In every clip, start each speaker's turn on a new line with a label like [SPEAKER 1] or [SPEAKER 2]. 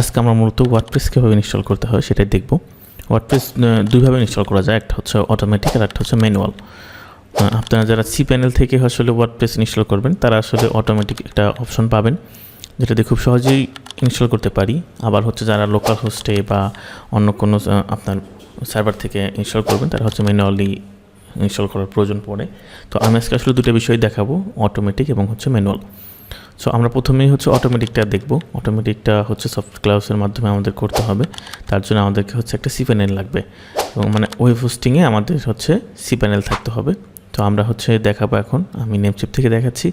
[SPEAKER 1] আজকে আমরা মূলত ওয়ার্ডপ্রেস কীভাবে ইনস্টল করতে হয় সেটাই দেখব। ওয়ার্ডপ্রেস দুইভাবে ইনস্টল করা যায়, একটা হচ্ছে অটোমেটিক আর একটা হচ্ছে ম্যানুয়াল আপনারা যারা সি প্যানেল থেকে আসলে ওয়ার্ডপ্রেস ইনস্টল করবেন, তারা আসলে অটোমেটিক একটা অপশন পাবেন, যেটা দিয়ে খুব সহজেই ইনস্টল করতে পারি। আবার হচ্ছে যারা লোকাল হোস্টে বা অন্য কোনো আপনার সার্ভার থেকে ইনস্টল করবেন, তারা হচ্ছে ম্যানুয়ালি ইনস্টল করার প্রয়োজন পড়ে। তো আমি আজকে আসলে দুটো বিষয় দেখাবো অটোমেটিক এবং হচ্ছে ম্যানুয়াল সো আমরা প্রথমেই হচ্ছে অটোমেটিকটা দেখব। অটোমেটিকটা হচ্ছে সফট ক্লাউসের মাধ্যমে আমাদের করতে হবে। তার জন্য আমাদেরকে হচ্ছে একটা সি প্যানেল লাগবে। এবং মানে ওয়েব হোস্টিংয়ে আমাদের হচ্ছে সি প্যানেল থাকতে হবে। তো আমরা হচ্ছে দেখাবো এখন। আমি নেমচিপ থেকে দেখাচ্ছি।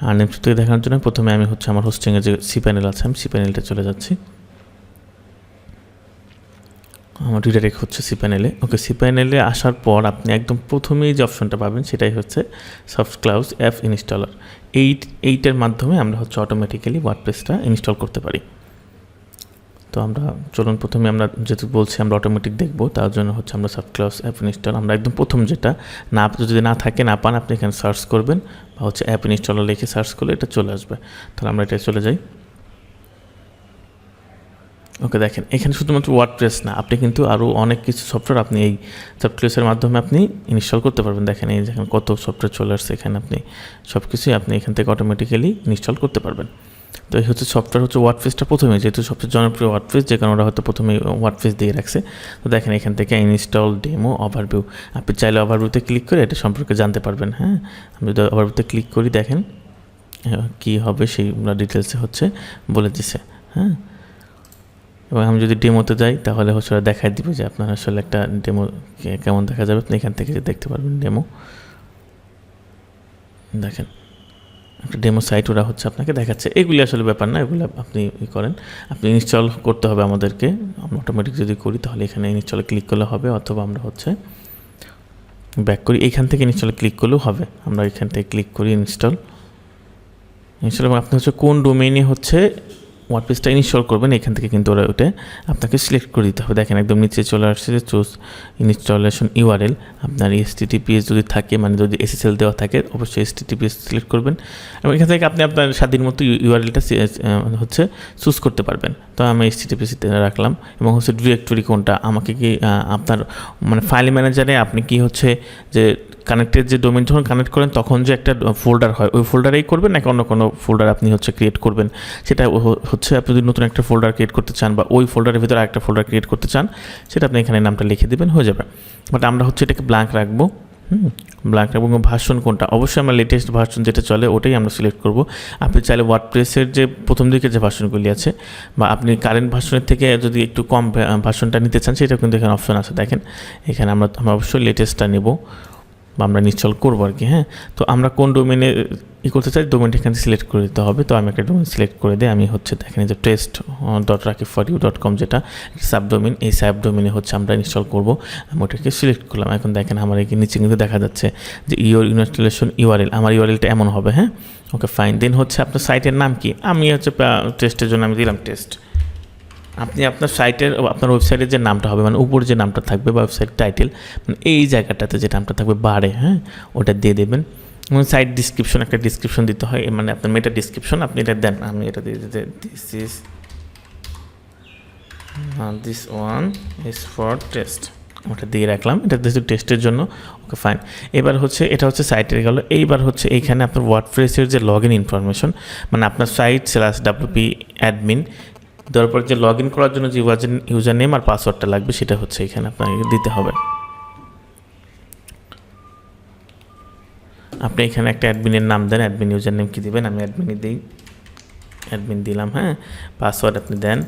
[SPEAKER 1] আর নেমচিপ থেকে দেখানোর জন্য প্রথমে আমি হচ্ছে আমার হোস্টিংয়ে যে সি প্যানেল আছে, আমি সি প্যানেলটা চলে যাচ্ছি। আমার রিডাইরেক্ট হচ্ছে সি প্যানেলে ওকে সি প্যানেলে আসার পর আপনি একদম প্রথমেই যে অপশনটা পাবেন সেটাই হচ্ছে soft cloud app installer eight, এইটের মাধ্যমে আমরা হচ্ছে অটোমেটিক্যালি ওয়ার্ডপ্রেসটা ইনস্টল করতে পারি। তো আমরা চলুন প্রথমে আমরা যেহেতু বলছি আমরা অটোমেটিক দেখব, তার জন্য হচ্ছে আমরা সফট ক্লাউড অ্যাপ ইনস্টল আমরা একদম প্রথম যেটা না, যদি না থাকে, না পান আপনি এখানে সার্চ করবেন বা হচ্ছে অ্যাপ ইনস্টলার লিখে সার্চ করলে এটা চলে আসবে। তাহলে আমরা এটা চলে যাই। ওকে, দেখেন, এখানে শুধুমাত্র ওয়ার্ডপ্রেস না, আপনি কিন্তু আরও অনেক কিছু সফটওয়্যার আপনি এই সফটওয়্যারের মাধ্যমে আপনি ইনস্টল করতে পারবেন। দেখেন, এই দেখেন কত সফটওয়্যার চলে আসছে, এখানে আপনি সব কিছুই আপনি এখান থেকে অটোমেটিক্যালি ইনস্টল করতে পারবেন। তো এই হচ্ছে সফটওয়্যার হচ্ছে ওয়ার্ডপ্রেসটা প্রথমে, যেহেতু সবচেয়ে জনপ্রিয় ওয়ার্ডপ্রেস যে কারণে ওরা হয়তো প্রথমে ওয়ার্ডপ্রেস দিয়ে রাখছে। তো দেখেন, এখান থেকে ইনস্টল ডেমো ওভারভিউ আপনি চাইলে ওভারভিউতে ক্লিক করে এটা সম্পর্কে জানতে পারবেন হ্যাঁ? আমি যদি ওভারভিউতে ক্লিক করি, দেখেন কী হবে সেই ডিটেলসে হচ্ছে বলে দিছে হ্যাঁ? এবং আমি যদি ডেমোতে যাই, তাহলে হচ্ছে ওরা দেখাই দিবে যে আপনার আসলে একটা ডেমো কেমন দেখা যাবে। আপনি এখান থেকে দেখতে পারবেন ডেমো দেখেন, একটা ডেমো সাইট ওরা হচ্ছে আপনাকে দেখাচ্ছে। এগুলি আসলে ব্যাপার না, এগুলো আপনি ই করেন। আপনি ইনস্টল করতে হবে আমাদেরকে। আমরা অটোমেটিক যদি করি, তাহলে এখানে ইনস্টলে ক্লিক করলে হবে, অথবা আমরা হচ্ছে ব্যাক করি। এখান থেকে ইনস্টলে ক্লিক করলেও হবে। আমরা এখান থেকে ক্লিক করি ইনস্টল ইনস্টল আপনি হচ্ছে কোন ডোমেইনে হচ্ছে ওয়ার্ডপ্রেসটা ইনস্টল করবেন, এখান থেকে কিন্তু ওরা ওটা আপনাকে সিলেক্ট করে দিতে হবে। দেখেন একদম নিচে চলে আসছে চুজ ইনস্টলেশন ইউআরএল আপনার এসটিটিপিএস যদি থাকে মানে যদি এসএসএল দেওয়া থাকে, অবশ্যই এসটিটিপিএস সিলেক্ট করবেন। এবং এখান থেকে আপনি আপনার স্বাধীন মতো ইউআরএলটা হচ্ছে চুজ করতে পারবেন। তো আমি এসটিটিপিএস রাখলাম এবং হচ্ছে ডিরেক্টরি কোনটা, আমাকে কি আপনার মানে ফাইল ম্যানেজারে আপনি কি হচ্ছে যে কানেক্টেড যে ডোমেন যখন কানেক্ট করেন, তখন যে একটা ফোল্ডার হয়, ওই ফোল্ডারেই করবেন নাকি অন্য কোনো ফোল্ডার আপনি হচ্ছে ক্রিয়েট করবেন? সেটা হচ্ছে আপনি যদি নতুন একটা ফোল্ডার ক্রিয়েট করতে চান বা ওই ফোল্ডারের ভিতরে একটা ফোল্ডার ক্রিয়েট করতে চান, সেটা আপনি এখানে নামটা লিখে দেবেন, হয়ে যাবে। বাট আমরা হচ্ছে এটাকে ব্ল্যাঙ্ক রাখব, হুম? ব্ল্যাঙ্ক রাখব এবং ভার্সন কোনটা? অবশ্যই আমরা লেটেস্ট ভার্সন যেটা চলে, ওটাই আমরা সিলেক্ট করব। আপনি চাইলে ওয়ার্ডপ্রেসের যে প্রথম দিকে যে ভার্সনগুলি আছে, বা আপনি কারেন্ট ভার্সনের থেকে যদি একটু কম ভার্সনটা নিতে চান সেটা কিন্তু এখানে অপশন আছে। দেখেন, এখানে আমরা আমরা অবশ্যই লেটেস্টটা নেব। বা আমরা ইনস্টল করব আর কি হ্যাঁ? তো আমরা কোন ডোমেনে ই করতে চাই? ডোমেনটা এখানে সিলেক্ট করে দিতে হবে। তো আমি একটা ডোমেন সিলেক্ট করে দিই। আমি হচ্ছে দেখেন যে test dot Rakib for you dot com যেটা সাব ডোমেন এই সাব ডোমেনে হচ্ছে আমরা ইনস্টল করব। আমি ওটাকে সিলেক্ট করলাম। এখন দেখেন আমার এই নিচে কিন্তু দেখা যাচ্ছে যে ইউর ইনস্টলেশন ইউআরএল আমার ইউআরএলটা এমন হবে হ্যাঁ? ওকে ফাইন দেন হচ্ছে আপনার সাইটের নাম কি? আমি হচ্ছে টেস্টের জন্য আমি দিলাম টেস্ট আপনি আপনার সাইটের আপনার ওয়েবসাইটের যে নামটা হবে মানে উপরে যে নামটা থাকবে বা ওয়েবসাইট টাইটেল মানে এই জায়গাটাতে যে নামটা থাকবে বারে হ্যাঁ ওটা দিয়ে দেবেন। এবং সাইট ডিসক্রিপশন একটা ডিসক্রিপশন দিতে হয় মানে আপনার মেটা ডিসক্রিপশন আপনি এটা দেন, আমি এটা দিয়ে দিতে this is this one is for test ওটা দিয়ে রাখলাম, এটা যেহেতু টেস্টের জন্য ওকে ফাইন এবার হচ্ছে, এটা হচ্ছে সাইটের গেল, এইবার হচ্ছে এইখানে আপনার ওয়ার্ড ওয়ার্ডপ্রেসের যে লগ ইন ইনফরমেশন মানে আপনার সাইট স্ল্যাশ ডাব্লিউপি অ্যাডমিন দেওয়ার পর যে লগ ইন করার জন্য যে ইউজার নেম আর পাসওয়ার্ডটা লাগবে, সেটা হচ্ছে এখানে আপনাকে দিতে হবে। আপনি এখানে একটা অ্যাডমিনের নাম দেন অ্যাডমিন ইউজার নেম কী দেবেন? আমি অ্যাডমিনই দিই। অ্যাডমিন দিলাম হ্যাঁ? পাসওয়ার্ড আপনি দেন,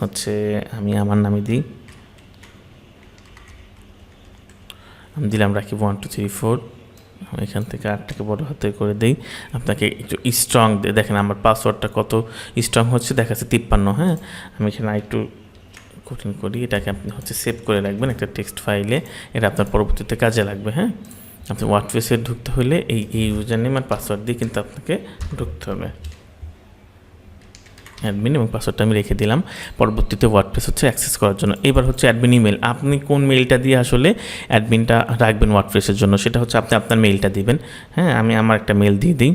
[SPEAKER 1] হচ্ছে আমি আমার নামে দিই। আমি দিলাম রাখি ওয়ান টু থ্রি ফোর এখান থেকে আটটাকে বড় হাতে করে দিই। আপনাকে একটু স্ট্রং দেখেন আমার পাসওয়ার্ডটা কত স্ট্রং হচ্ছে, দেখাচ্ছে তিপ্পান্ন হ্যাঁ? আমি এখানে একটু কঠিন করি, এটাকে আপনি হচ্ছে সেভ করে রাখবেন একটা টেক্সট ফাইলে এটা আপনার পরবর্তীতে কাজে লাগবে হ্যাঁ? আপনি ওয়ার্ডপ্রেসে ঢুকতে হলে এই ইউজার নেম আর পাসওয়ার্ড দিয়ে কিন্তু আপনাকে ঢুকতে হবে। অ্যাডমিন এবং পাসওয়ার্ডটা আমি রেখে দিলাম। পরবর্তীতে ওয়ার্ডপ্রেস হচ্ছে অ্যাক্সেস করার জন্য। এবার হচ্ছে অ্যাডমিন ইমেল আপনি কোন মেইলটা দিয়ে আসলে অ্যাডমিনটা রাখবেন ওয়ার্ডপ্রেসের জন্য? সেটা হচ্ছে আপনি আপনার মেইলটা দিবেন। হ্যাঁ আমি আমার একটা মেল দিয়ে দিই।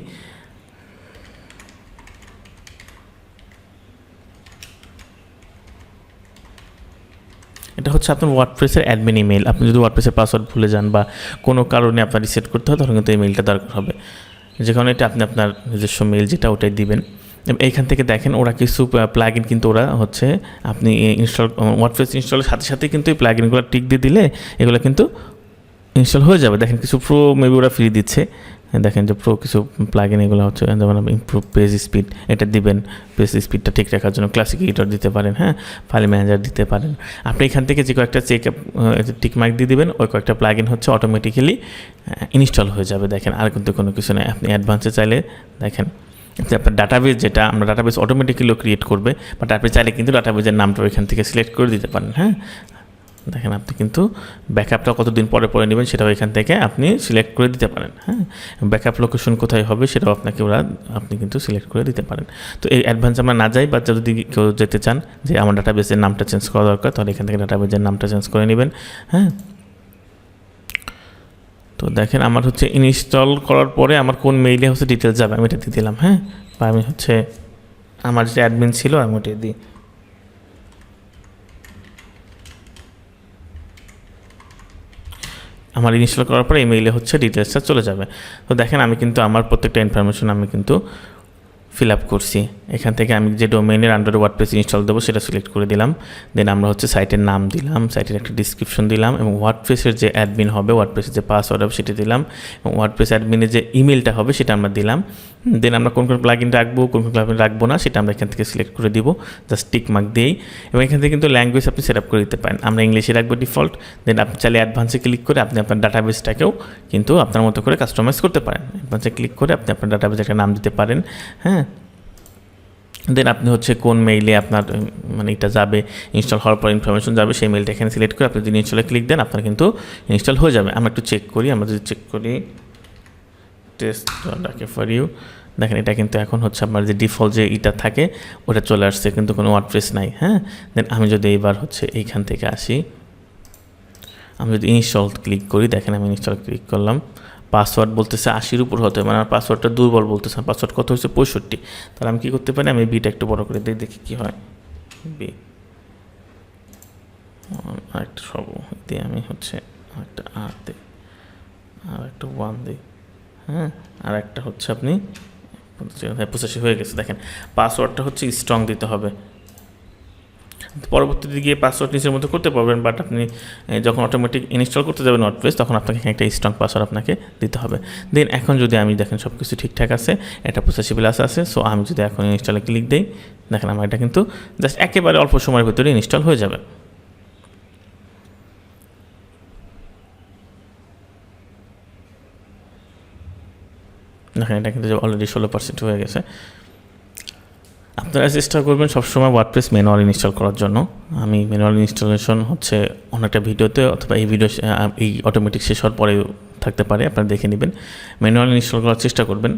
[SPEAKER 1] এটা হচ্ছে আপনার ওয়ার্ডপ্রেসের অ্যাডমিন ইমেল আপনি যদি ওয়ার্ডপ্রেসের পাসওয়ার্ড ভুলে যান বা কোনো কারণে আপনার রিসেট করতে হয়, তখন কিন্তু এই মেলটা দরকার হবে। যে কারণে এটা আপনি আপনার নিজস্ব মেল যেটা ওটাই দিবেন। এইখান থেকে দেখেন ওরা কিছু প্লাগ ইন কিন্তু ওরা হচ্ছে, আপনি ইনস্টল ওয়ার্ডপ্রেস ইনস্টলের সাথে সাথে কিন্তু এই প্লাগ ইনগুলো টিক দিয়ে দিলে এগুলো কিন্তু ইনস্টল হয়ে যাবে। দেখেন কিছু প্রো মেবি ওরা ফ্রি দিচ্ছে। দেখেন যে প্রো কিছু প্লাগ ইন এগুলো হচ্ছে, যেমন ইমপ্রুভ পেজ স্পিড এটা দিবেন পেজ স্পিডটা ঠিক রাখার জন্য ক্লাসিক এডিটর দিতে পারেন হ্যাঁ ফাইল ম্যানেজার দিতে পারেন। আপনি এখান থেকে যে কয়েকটা চেক টিক মার্ক দিয়ে দিবেন, ওই কয়েকটা প্লাগ ইন হচ্ছে অটোমেটিক্যালি ইনস্টল হয়ে যাবে। দেখেন আর কিন্তু কোনো কিছু নেই। আপনি অ্যাডভান্সে চাইলে দেখেন ডাটাবেস যেটা, আমরা ডাটাবেস অটোমেটিক্যালিও ক্রিয়েট করবে বাট আপনি চাইলে কিন্তু ডাটাবেসের নামটা ওইখান থেকে সিলেক্ট করে দিতে পারেন হ্যাঁ? দেখেন আপনি কিন্তু ব্যাকআপটা কতদিন পরে পরে নেবেন সেটাও এখান থেকে আপনি সিলেক্ট করে দিতে পারেন হ্যাঁ? ব্যাকআপ লোকেশন কোথায় হবে সেটাও আপনাকে ওরা, আপনি কিন্তু সিলেক্ট করে দিতে পারেন। তো এই অ্যাডভান্স আমরা না যাই বা যদি কেউ যেতে চান যে আমার ডাটাবেসের নামটা চেঞ্জ করা দরকার, তাহলে এখান থেকে ডাটাবেসের নামটা চেঞ্জ করে নেবেন হ্যাঁ? তো দেখেন আমার হচ্ছে ইনস্টল করার পরে আমার কোন মেইলে হচ্ছে ডিটেলস যাবে আমি এটা দিয়ে দিলাম হ্যাঁ? বা আমি হচ্ছে আমার যে অ্যাডমিন ছিল আমি ওটা দিই। আমার ইনস্টল করার পরে এই মেইলে হচ্ছে ডিটেলসটা চলে যাবে। তো দেখেন আমি কিন্তু আমার প্রত্যেকটা ইনফরমেশন আমি কিন্তু ফিল আপ করছি। এখান থেকে আমি যে ডোমেনের আন্ডারে ওয়ার্ডপ্রেস ইনস্টল দেবো সেটা সিলেক্ট করে দিলাম। দেন আমরা হচ্ছে সাইটের নাম দিলাম সাইটের একটা ডিসক্রিপশন দিলাম এবং ওয়ার্ডপ্রেসের যে অ্যাডমিন হবে ওয়ার্ডপ্রেসের যে পাসওয়ার্ড হবে সেটা দিলাম এবং ওয়ার্ডপ্রেস অ্যাডমিনের যে ইমেলটা হবে সেটা আমরা দিলাম। দেন আমরা কোন কোন প্লাগিন রাখব, কোন কোন প্লাগিন রাখব না, সেটা আমরা এখান থেকে সিলেক্ট করে দিব। জাস্ট টিক মার্ক দিয়েই। এবং এখান থেকে কিন্তু ল্যাঙ্গুয়েজ আপনি সেট আপ করে দিতে পারেন। আমরা ইংলিশে রাখব ডিফল্ট দেন আপনি চাইলে অ্যাডভান্সে ক্লিক করে আপনি আপনার ডাটাবেসটাকেও কিন্তু আপনার মতো করে কাস্টমাইজ করতে পারেন। অ্যাডভান্সে ক্লিক করে আপনি আপনার ডাটাবেস একটা নাম দিতে পারেন। হ্যাঁ? দেন আপনি হচ্ছে কোন মেইলে আপনার মানে এটা যাবে ইনস্টল হওয়ার পর ইনফরমেশন যাবে, সেই মেইলটা এখানে সিলেক্ট করে আপনি যদি ইনস্টলে ক্লিক দেন আপনার কিন্তু ইনস্টল হয়ে যাবে। আমরা একটু চেক করি, আমরা যদি চেক করি। টেস্ট ডাকে ফর ইউ দেখেন, এটা কিন্তু এখন হচ্ছে আপনার যে ডিফল্ট যে ইটা থাকে, ওটা চলে আসছে, কিন্তু কোনো ওয়ার্ডপ্রেস নাই হ্যাঁ? দেন আমি যদি এইবার হচ্ছে এইখান থেকে আসি, আমি যদি ইনস্টল ক্লিক করি, দেখেন আমি ইনস্টল ক্লিক করলাম। পাসওয়ার্ড বলতেছে আশির উপর হতে মানে আমার পাসওয়ার্ডটা দুর্বল বলতেছে পাসওয়ার্ড কত হচ্ছে পঁয়ষট্টি। তাহলে আমি কী করতে পারি? আমি বিটা একটু বড় করে দিই দেখি কী হয়। বি আরেকটা সব, দিয়ে আমি হচ্ছে একটা আর দিই আর একটা ওয়ান দিই। হ্যাঁ আর একটা হচ্ছে আপনি হ্যাঁ, পঁচাশি হয়ে গেছে দেখেন। পাসওয়ার্ডটা হচ্ছে স্ট্রং দিতে হবে। পরবর্তীতে গিয়ে পাসওয়ার্ড নিজের মধ্যে করতে পারবেন বাট আপনি যখন অটোমেটিক ইনস্টল করতে যাবেন ওয়ার্ডপ্রেস তখন আপনাকে একটা স্ট্রং পাসওয়ার্ড আপনাকে দিতে হবে। দেন এখন যদি আমি দেখেন সব কিছু ঠিকঠাক আছে এটা পঁচাশি প্লাস আছে সো আমি যদি এখন ইনস্টলে ক্লিক দিই দেখেন আমার এটা কিন্তু জাস্ট একেবারে অল্প সময়ের ভিতরে ইনস্টল হয়ে যাবে। দেখেন এটা কিন্তু অলরেডি ষোলো পার্সেন্ট হয়ে গেছে। আপনারা চেষ্টা করবেন সবসময় ওয়ার্ডপ্রেস ম্যানুয়াল ইনস্টল করার জন্য। আমি ম্যানুয়াল ইনস্টলেশন হচ্ছে অনেকটা ভিডিওতে অথবা এই ভিডিও এই অটোমেটিক শেষ হওয়ার পরে থাকতে পারে, আপনারা দেখে নেবেন। ম্যানুয়াল ইনস্টল করার চেষ্টা করবেন।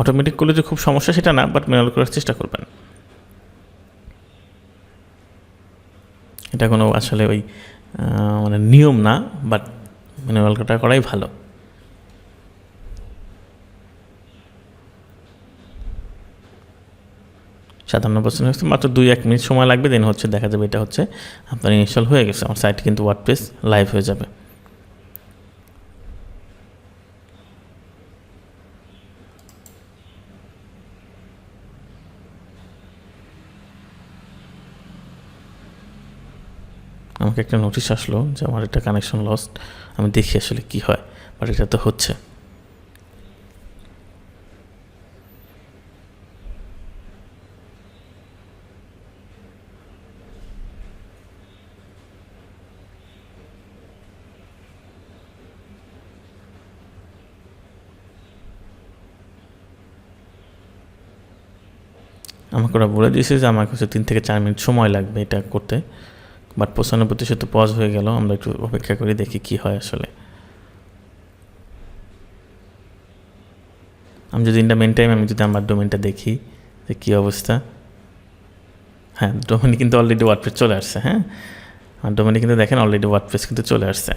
[SPEAKER 1] অটোমেটিক করলে যে খুব সমস্যা সেটা না বাট ম্যানুয়াল করার চেষ্টা করবেন। এটা কোনো আসলে ওই মানে নিয়ম না বাট ম্যানুয়াল করা করাই ভালো। সাতান্ন পার্সেন্ট হচ্ছে, মাত্র দুই এক মিনিট সময় লাগবে দেন হচ্ছে দেখা যাবে এটা হচ্ছে আপনার ইনস্টল হয়ে গেছে। আমার সাইট কিন্তু ওয়ার্ডপ্রেস লাইভ হয়ে যাবে। আমাকে একটা নোটিশ আসলো যে আমার একটা কানেকশন লস্ট আমি দেখি আসলে কি হয় বাট এটা তো হচ্ছে। আমাকে ওরা বলে দিয়েছে যে আমার কাছে তিন থেকে চার মিনিট সময় লাগবে এটা করতে। বাট পঁচানব্বই প্রতিশত পজ হয়ে গেল, আমরা একটু অপেক্ষা করি, দেখি কি হয় আসলে। আমি যদি ইনটা মেন টাইম আমি যদি আমার ডোমেনটা দেখি যে কী অবস্থা। হ্যাঁ ডোমেনে কিন্তু অলরেডি ওয়ার্ডপ্রেস চলে আসছে হ্যাঁ? আমার ডোমেনে কিন্তু দেখেন অলরেডি ওয়ার্ডপ্রেস কিন্তু চলে আসছে।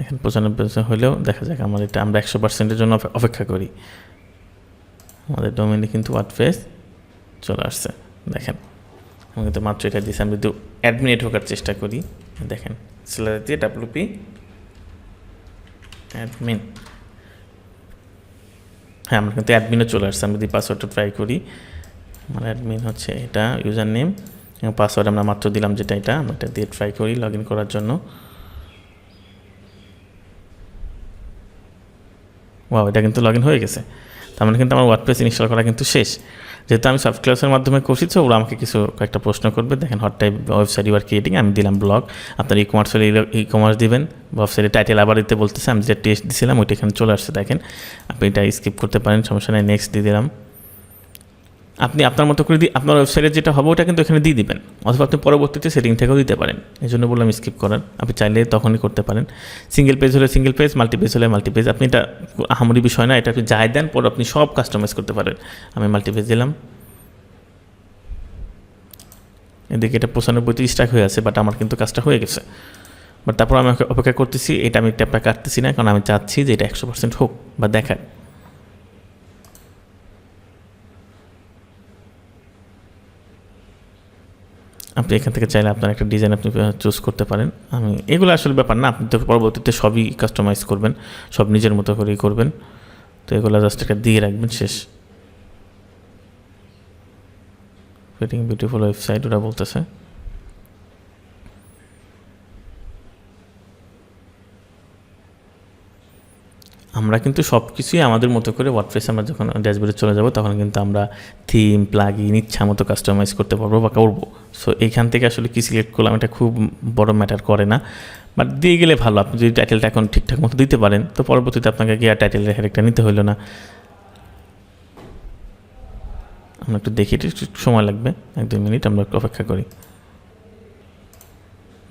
[SPEAKER 1] এখন পঁচানব্বই পার্সেন্ট হলেও দেখা যাক, আমার এটা আমরা একশো পার্সেন্টের জন্য অপেক্ষা করি। আমাদের ডোমেনে কিন্তু ওয়ার্ডপ্রেস চলে আসছে। দেখেন, আমি কিন্তু মাত্র এটা দিয়েছি, আমি যদি অ্যাডমিনে ঢোকার চেষ্টা করি। দেখেন স্যালারি দিয়ে ডাব্লুপি অ্যাডমিন হ্যাঁ আমরা কিন্তু অ্যাডমিনও চলে আসছে, আমি যদি পাসওয়ার্ডটা ট্রাই করি। আমার অ্যাডমিন হচ্ছে এটা ইউজার নেম এবং পাসওয়ার্ড আমরা মাত্র দিলাম যেটা এটা আমরা এটা দিয়ে ট্রাই করি লগ ইন করার জন্য। ওয়াও এটা কিন্তু লগ ইন হয়ে গেছে। তার মানে কিন্তু আমার ওয়ার্ডপ্রেস ইনস্টল করা কিন্তু শেষ। যেহেতু আমি সফট ক্লাসের মাধ্যমে করছি তো ওরা আমাকে কিছু কয়েকটা প্রশ্ন করবে। দেখেন what type website you're creating আমি দিলাম ব্লগ আপনার ই কমার্স হলে ই কমার্স দিবেন। ওয়েবসাইটে টাইটেল আবার দিতে বলতেছে, আমি যে টেস্ট দিছিলাম, ওইটা এখানে চলে আসছে, দেখেন। আপনি এটা স্কিপ করতে পারেন, সমস্যা নেই নেক্সট দিয়ে দিলাম। আপনি আপনার মতো করে দিয়ে আপনার ওয়েবসাইটে যেটা হবে, ওটা কিন্তু এখানে দিয়ে দিবেন। অথবা আপনি পরবর্তীতে সেটিং থেকেও দিতে পারেন। এই জন্য বললাম স্কিপ করার। আপনি চাইলে তখনই করতে পারেন। সিঙ্গেল পেজ হলে সিঙ্গেল পেজ মাল্টি পেজ হলে মাল্টি পেজ আপনি এটা আহামরি বিষয় না, এটা আপনি যাই দেন, পর আপনি সব কাস্টমাইজ করতে পারেন। আমি মাল্টি পেজ দিলাম। এদিকে এটা পঁচানব্বই তিরিশ টাকা হয়ে আছে বাট আমার কিন্তু কাজটা হয়ে গেছে। বাট তারপর আমি অপেক্ষা করতেছি, এটা আমি ট্যাপটা কাটতেছি না, কারণ আমি চাচ্ছি যে এটা একশো পার্সেন্ট হোক বা দেখায় আপনি এখান থেকে চাইলে আপনার একটা ডিজাইন আপনি চুজ করতে পারেন। আমি, এগুলো আসলে ব্যাপার না, আপনি তো পরবর্তীতে সবই কাস্টমাইজ করবেন, সব নিজের মতো করেই করবেন। তো এগুলো জাস্ট একটা দিয়ে রাখবেন, শেষ। ফিটিং বিউটিফুল ওয়েবসাইট ওরা বলতেছে। আমরা কিন্তু সব কিছুই আমাদের মতো করে ওয়ার্ডপ্রেস আমরা যখন ড্যাশবোর্ডে চলে যাব, তখন কিন্তু আমরা থিম প্লাগ ইন ইচ্ছা মতো কাস্টমাইজ করতে পারব বা করব। সো এইখান থেকে আসলে কী সিলেক্ট করলাম এটা খুব বড় ম্যাটার করে না। বাট দিয়ে গেলে ভালো, আপনি যদি টাইটেলটা এখন ঠিকঠাক মতো দিতে পারেন, তো পরবর্তীতে আপনাকে গিয়ে টাইটেলের হেরেকটা নিতে হইল না। আমরা একটু দেখি, একটু সময় লাগবে, এক, দুই মিনিট আমরা একটু অপেক্ষা করি।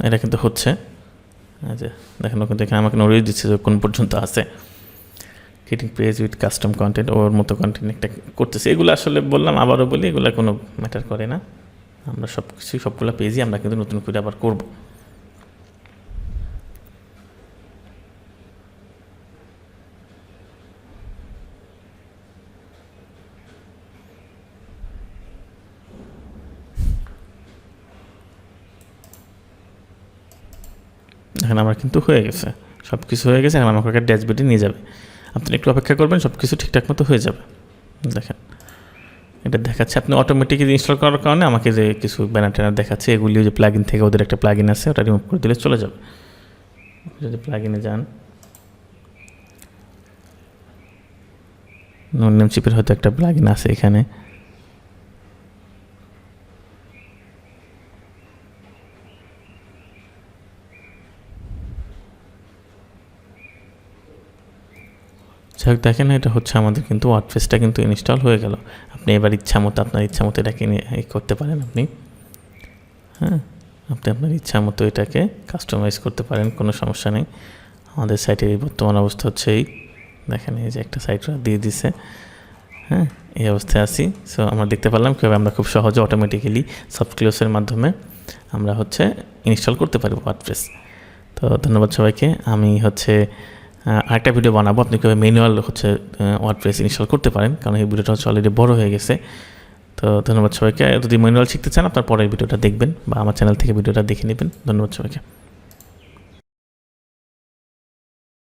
[SPEAKER 1] এটা কিন্তু হচ্ছে। আচ্ছা দেখেন ওখানে দেখেন আমাকে নড়িয়ে দিচ্ছে যে কোন পর্যন্ত আছে। Creating page with custom content ওর মতো কন্টেন্ট একটা করতেছে। এগুলো আসলে বললাম, আবারও বলি, এগুলো কোনো ম্যাটার করে না। আমরা সব কিছুই সবগুলো পেজই আমরা কিন্তু নতুন করে আবার করব। এখন আমার কিন্তু হয়ে গেছে। সব কিছু হয়ে গেছে, এখন আমাকে ড্যাশবোর্ডে নিয়ে যাবে। আপনি একটু অপেক্ষা করবেন সব কিছু ঠিকঠাক মতো হয়ে যাবে। দেখেন। এটা দেখাচ্ছে। আপনি অটোমেটিক ইনস্টল করার কারণে আমাকে যে কিছু ব্যানার ট্যানার দেখাচ্ছে এগুলিও যে প্লাগিন থেকে ওদের একটা প্লাগিন আছে, ওটা রিমুভ করে দিলে চলে যাবে। যদি প্লাগিনে যান। নোন চিপের হয়তো একটা প্লাগিন আছে এখানে। যাই হোক, দেখেন, এটা হচ্ছে আমাদের কিন্তু ওয়ার্ডপ্রেসটা কিন্তু ইনস্টল হয়ে গেল। আপনি এবার ইচ্ছা মতো আপনার ইচ্ছা মতো এটাকে করতে পারেন আপনি। হ্যাঁ আপনি আপনার ইচ্ছা মতো এটাকে কাস্টমাইজ করতে পারেন, কোনো সমস্যা নেই। আমাদের সাইটের এই বর্তমান অবস্থা হচ্ছে এই। দেখেন, এই যে একটা সাইট দিয়ে দিছে। হ্যাঁ এই অবস্থায় আছি। সো আমরা দেখতে পারলাম কীভাবে আমরা খুব সহজে অটোমেটিক্যালি সফট ক্লোসের মাধ্যমে আমরা হচ্ছে ইনস্টল করতে পারি ওয়ার্ডপ্রেস তো, ধন্যবাদ সবাইকে। আমি হচ্ছে আরেকটা ভিডিও বানাবো। আপনি কীভাবে ম্যানুয়াল হচ্ছে ওয়ার্ড প্রেস ইনস্টল করতে পারেন, কারণ এই ভিডিওটা হচ্ছে অলরেডি বড়ো হয়ে গেছে। তো ধন্যবাদ সবাইকে। যদি ম্যানুয়াল শিখতে চান, আপনার পরের ভিডিওটা দেখবেন বা আমার চ্যানেল থেকে ভিডিওটা দেখে নেবেন। ধন্যবাদ সবাইকে।